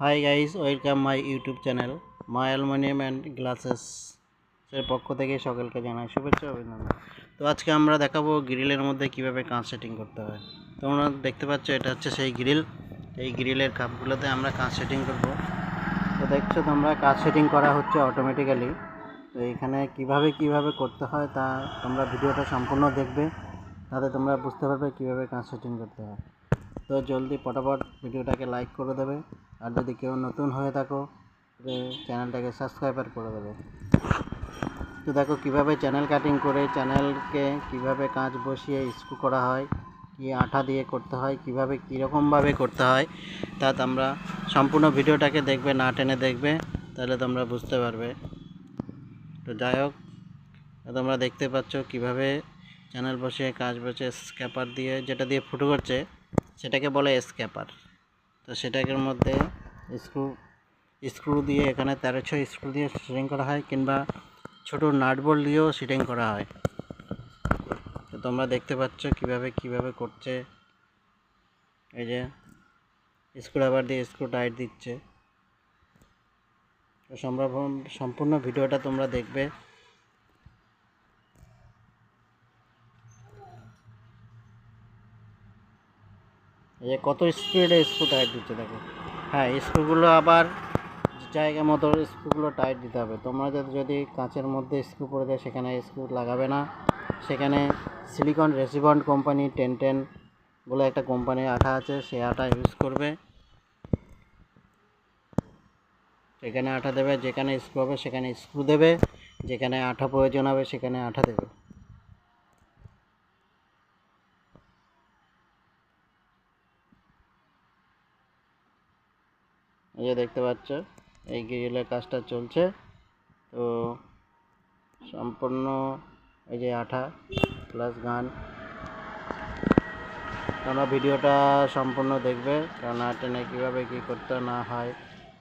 Hi guys welcome my YouTube channel my aluminium and glasses এর পক্ষ থেকে সকলকে জানাই শুভেচ্ছা অভিনন্দন। তো আজকে আমরা দেখাবো গ্রিলের মধ্যে কীভাবে কাঁচ সেটিং করতে হয়। তোমরা দেখতে পাচ্ছ এটা হচ্ছে সেই গ্রিল। এই গ্রিলের কাপগুলোতে আমরা কাঁচ সেটিং করব। তো দেখছ তোমরা, কাঁচ সেটিং করা হচ্ছে অটোমেটিক্যালি তো এখানে কীভাবে কীভাবে করতে হয় তা তোমরা ভিডিওটা সম্পূর্ণ দেখবে। তাতে তোমরা বুঝতে পারবে কীভাবে কাঁচ সেটিং করতে হয়। তো জলদি ফটাফট ভিডিওটাকে লাইক করে দেবে। আর যদি কেউ নতুন হয়ে থাকো চ্যানেলটাকে সাবস্ক্রাইবার করে দেবে। তো দেখো কীভাবে চ্যানেল কাটিং করে চ্যানেলকে কীভাবে কাঁচ বসিয়ে স্ক্রু করা হয়, কি আঠা দিয়ে করতে হয়, কীভাবে কীরকমভাবে করতে হয়, তা তোমরা সম্পূর্ণ ভিডিওটাকে দেখবে, না টেনে দেখবে, তাহলে তোমরা বুঝতে পারবে। তো যাই হোক, তোমরা দেখতে পাচ্ছ কীভাবে চ্যানেল বসিয়ে, কাঁচ বসে স্ক্যাপার দিয়ে, যেটা দিয়ে ফুটো করছে, সেটাকে বলে স্ক্যাপার তো সেটাকের মধ্যে স্ক্রু স্ক্রু দিয়ে এখানে তেরো ছয় স্ক্রু দিয়ে সিটিং করা হয় কিংবা ছোটো নাট বল দিয়েও সিটিং করা হয়। তো তোমরা দেখতে পাচ্ছ কীভাবে কীভাবে করছে। এই যে স্ক্রু রাবার দিয়ে স্ক্রু টাইট দিচ্ছে। সম্ভব, সম্পূর্ণ ভিডিওটা তোমরা দেখবে। এই যে কত স্পিডে স্ক্রু টাইট দিচ্ছে দেখো। হ্যাঁ স্ক্রুগুলো আবার জায়গা মতো স্ক্রুগুলো টাইট দিতে হবে। তোমরা যদি কাঁচের মধ্যে স্ক্রু পড়ে যায়, সেখানে স্ক্রু লাগাবে না। সেখানে silicone resibond company ten ten বলে একটা কোম্পানির আঠা আছে, সেই আঠা ইউজ করবে। সেখানে আঠা দেবে, যেখানে স্ক্রু হবে সেখানে স্ক্রু দেবে। যেখানে আঠা প্রয়োজন হবে, সেখানে আঠা দেবে। এই যে দেখতে পাচ্ছ, এই গ্রিলের কাজটা চলছে। তো সম্পূর্ণ এই যে আঠা প্লাস গান। তোমরা ভিডিওটা সম্পূর্ণ দেখবে কারণ ট্রেনে কীভাবে কী করতে না হয়।